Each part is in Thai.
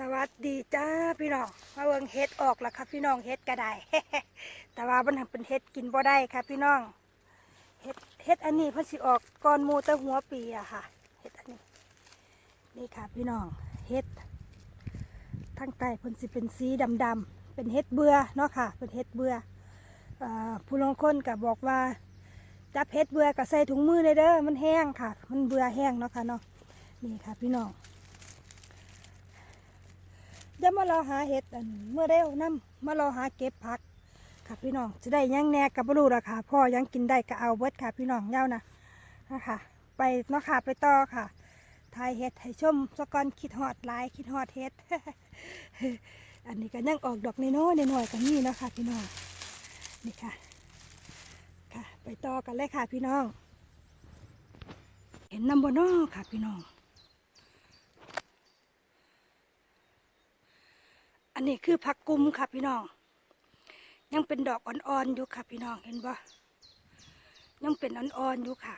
สวัสดีจ้าพี่น้องมาเบิงเฮ็ดออกแล้วครับพี่น้องเฮ็ดก็ได้ แต่ว่ามันเป็นเฮ็ดกินบ่ได้ครับพี่น้องเฮ็ดเฮ็ดอันนี้เพิ่นสิออกก่อนมูตะหัวปีอะค่ะเฮ็ดอันนี้ นี่ค่ะพี่น้องเฮ็ดทางใต้เพิ่นสิเป็นสีดำๆเป็นเฮ็ดเบื่อเนาะค่ะ เป็นเฮ็ดเบื่อผู้ลงคนก็บอกว่าจับเฮ็ดเบื่อก็ใส่ถุงมือเลยเด้อมันแห้งค่ะ มันเบื่อแห้งเนาะค่ะเนาะนี่ค่ะพี่น้อง เดี๋ยวมารอหาเห็ดอันเมื่อได้น้ำมารอหาเก็บผักค่ะพี่น้องจะได้ยังแหน่กับบรูราคาพ่อยังกินได้ก็เอาเบิดค่ะ พี่น้องเย้านะนะคะไปเนาะค่ะไปต่อค่ะทายเห็ดให้ชมสกอนคิดฮอดหลายคิดฮอดเห็ด อันนี้ก็ยังออกดอกในน้อยๆหน่อยๆก็มีเนาะค่ะพี่น้องนี่ค่ะ ค่ะ ไปต่อกันเลยค่ะพี่น้อง เห็นน้ำบนนอค่ะพี่น้อง นนี้คือผักกุมค่ะพี่น้อง ยังเป็นดอกอ่อนๆอยู่ค่ะพี่น้องเห็นปะยังเป็นอ่อนๆอยู่ค่ะ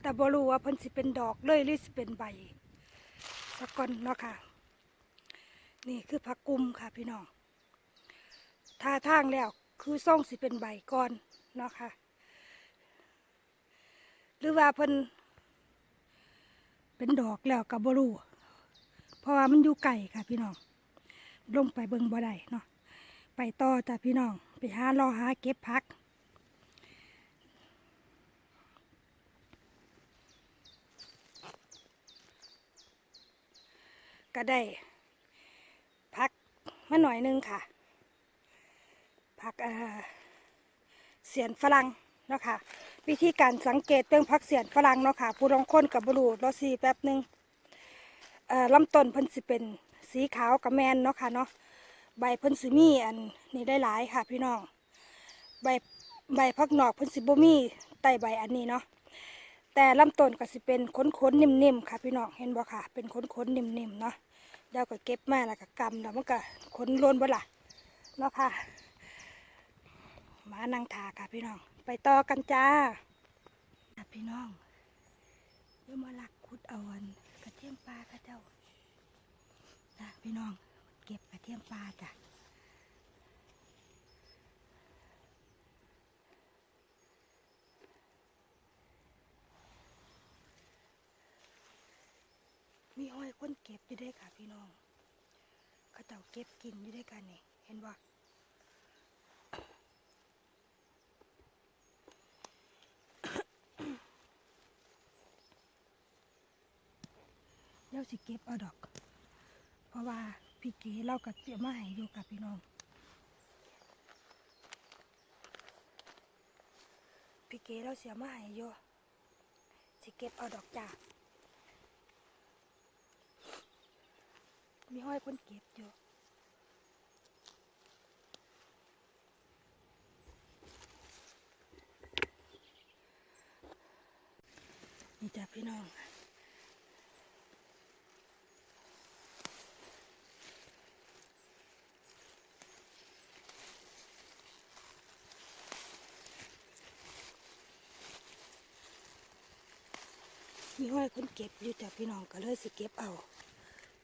แต่บรู้ว่าเพิ่นสิเป็นดอกเลยหรือสิเป็นใบสักก่อนเนาะค่ะ นี่คือผักกุมค่ะพี่น้องท่าทางแล้วคือส่งสิเป็นใบก่อนเนาะค่ะ หรือว่าเพิ่นเป็นดอกแล้วกับบรูเพราะว่ามันอยู่ไก่ค่ะพี่น้อง ลงไปเบิงบ่ได้เนาะไปต่อจ้ะพี่น้อง ไปหารอหาเก็บพัก ก็ได้ พักมาหน่อยหนึงค่ะ พักเออเสียนฝรั่งเนาะค่ะ วิธีการสังเกตเรื่องพักเสียนฝรั่งเนาะค่ะ ผู้ลงคนกับบรูรอซีแป๊บนึงเออลำต้นเพิ่นสิเป็น สีขาวกับแมนเนาะค่ะเนาะใบเพิ่นสิมีอันนี้ได้หลายค่ะ พี่น้องใบใบพักหนอกเพิ่นสิบ่มีใต้ใบอันนี้เนาะแต่ลำต้นก็สิเป็นค้นๆนิ่มๆค่ะ พี่น้องเห็นบ่ค่ะ เป็นค้นๆนิ่มๆเนาะเดี๋ยวก็เก็บมาแล้วก็กำแล้วมันก็ค้นล้นบ่ล่ะเนาะค่ะมานั่งทาค่ะพี่น้อง ไปต่อกันจ้าพี่น้องเดี๋ยวมาลักขุดเอาอันกระเทียมปลาค่ะเจ้า จ้ะพี่น้อง เก็บกระเทียมปลาจ้ะมีห้อยคนเก็บอยู่ด้ค่ะพี่น้องเขาเจ้าเก็บกินอยู่ด้กันนี่เห็นบ่เดี๋ยวสิเก็บเอาดอก เพราะว่าพี่เก๋เรากับเสียมาให้อยู่กับพี่น้อง พี่เก๋เราเสียมาให้อยู่สิเก็บเอาดอกจากมีห้อยคนเก็บอยู่นี่จ้ะพี่น้อง มีห้อยคนเก็บอยู่จ้ะพี่น้องก็เลยสิเก็บเอา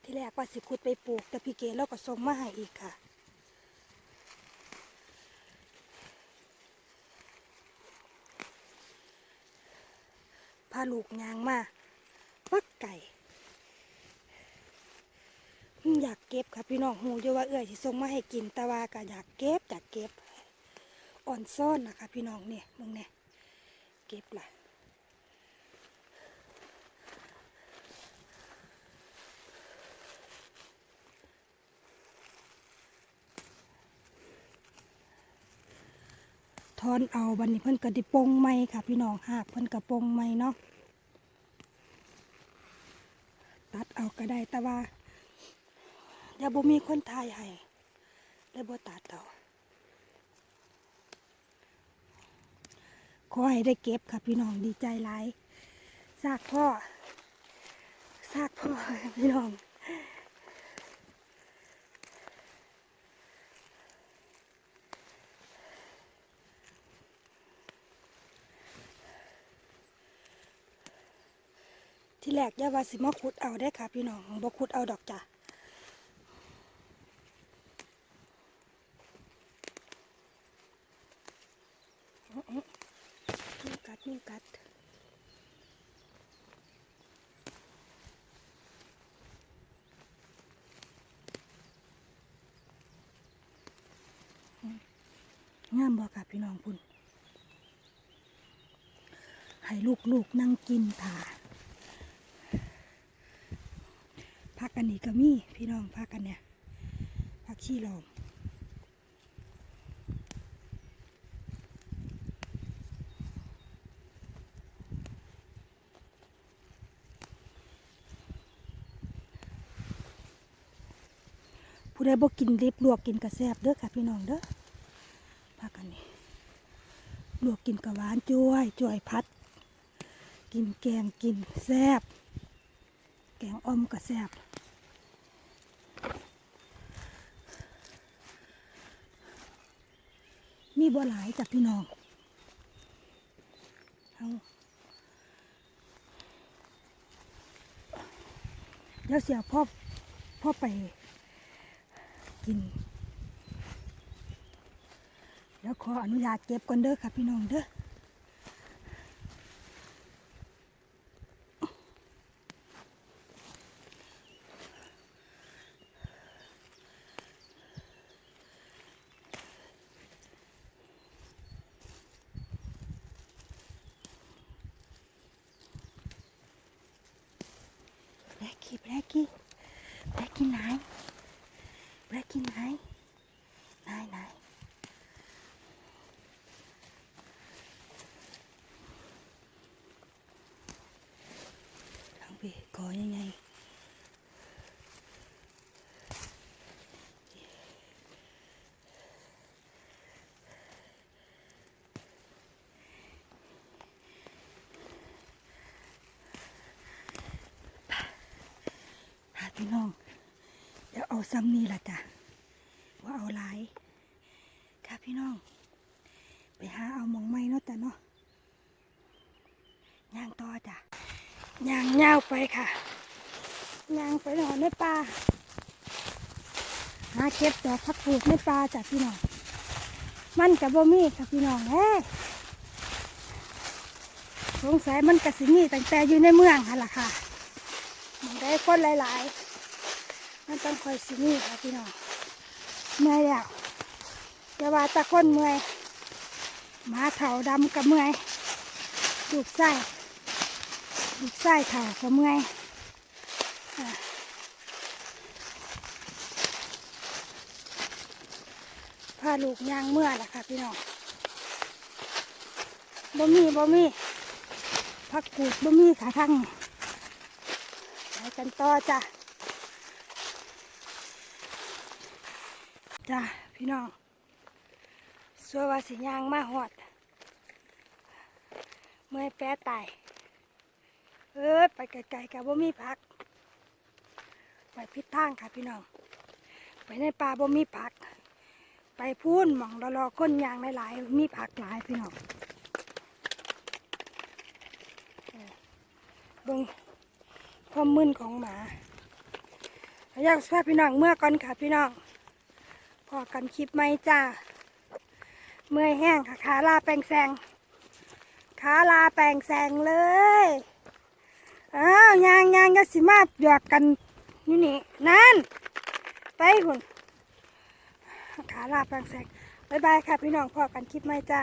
ที่แรกว่าสิขุดไปปลูก แต่พี่เกเราก็ส่งมาให้อีกค่ะ พาลูกยางมาปักไก่อืมอยากเก็บค่ะพี่น้องหูอยู่ว่าเอื้อยสิส่งมาให้กินแต่ว่าก็อยากเก็บอยากเก็บอ่อนซ่อนนะคะพี่น้องเนี่ยมึงเนี่ยเก็บล่ะ ทอนเอาบันนี้เพิ่นกระดิปงไม้ค่ะ พี่น้องหากเพิ่นกระปงไม้เนาะตัดเอาก็ได้แต่ว่าเดี๋ยวบ่มีคนถ่ายให้เลยบ่ตัดเอาขอให้ได้เก็บค่ะพี่น้องดีใจหลายซากพ่อซากพ่อพี่น้อง ที่แรกย่าว่าสิมาขุดเอาได้ค่ะ พี่น้องบ่ขุดเอาดอกจ้ะนิ่งกัดนี่กัดงามบ่ค่ะพี่น้องพุ่นให้ลูกๆนั่งกินถ่า พักกันนี่ก็มีพี่น้องพักกันเนี่ยพักขี้ลมผู้ใดบ่กินดิบลวกกินกระแซบเด้อค่ะพี่น้องเด้อพักกันนี่ลวกกินกระหวานจ้วยจ้วยพัด กินแกงกินแซบแกงออมกระแซบ มีบ่หลายจับพี่น้องเอาเดี๋ยวเสียพ่อพ่อไปกิน แล้วขออนุญาตเก็บก่อนเด้อค่ะพี่น้องเด้อ กี้แบล็กกี้แบล็กกี้ไหนแบล็กกี้ไหนไหนไหนทาง พี่น้อง เดี๋ยวเอาซ้ำนี่ละจ้ะว่าเอาหลายค่ะพี่น้อง ไปหาเอาหมองไม้เนาะจ้ะเนาะย่างต่อจ้ะย่างยาวไปค่ะย่างไปนอนในป่าหาเก็บดอกพักปลูกในป่าจ้ะพี่น้อง มันกับบ่มีค่ะพี่น้องเอ้สงสัยมันกะสิมีตั้งแต่อยู่ในเมืองหั่นล่ะค่ะมันได้คนหลาย ๆ มันต้องคอยสิมีค่ะพี่น้องเมื่อยแล้วอย่าว่าตะคนเมื่อยหมาเถาดำกับเมื่อยลูกไส้ลูกไส้เถากับเมื่อยอะพาลูกยางเมื่อล่ะค่ะพี่น้องบ่มีบ่มีพักกูดบ่มีขาทั้งไปกันต่อจ้ะ จ้าพี่น้องสัวว่าสิยางมาหอด เมื่อยแปะตายเออไปไกลๆกับบ่มีผัก ไปพิดทางค่ะพี่น้อง ไปในป่าบ่มีผัก ไปพูนหมองรอๆก้นยางหลายๆมีผักหลายพี่น้องเบิ่งความมึนของหมาอยากพาพี่น้องเมื่อก่อนค่ะพี่น้อง พอกันคลิปไหมจ้าเมื่อยแห้งค่ะขาลาแปลงแซงขาลาแปลงแซงเลยอ้าวยางยางก็สิมาหยอกกันนี่นี่นั่น ไปหุ่นขาลาแปลงแซงบายบายค่ะพี่น้องพอกันคลิปไหมจ้า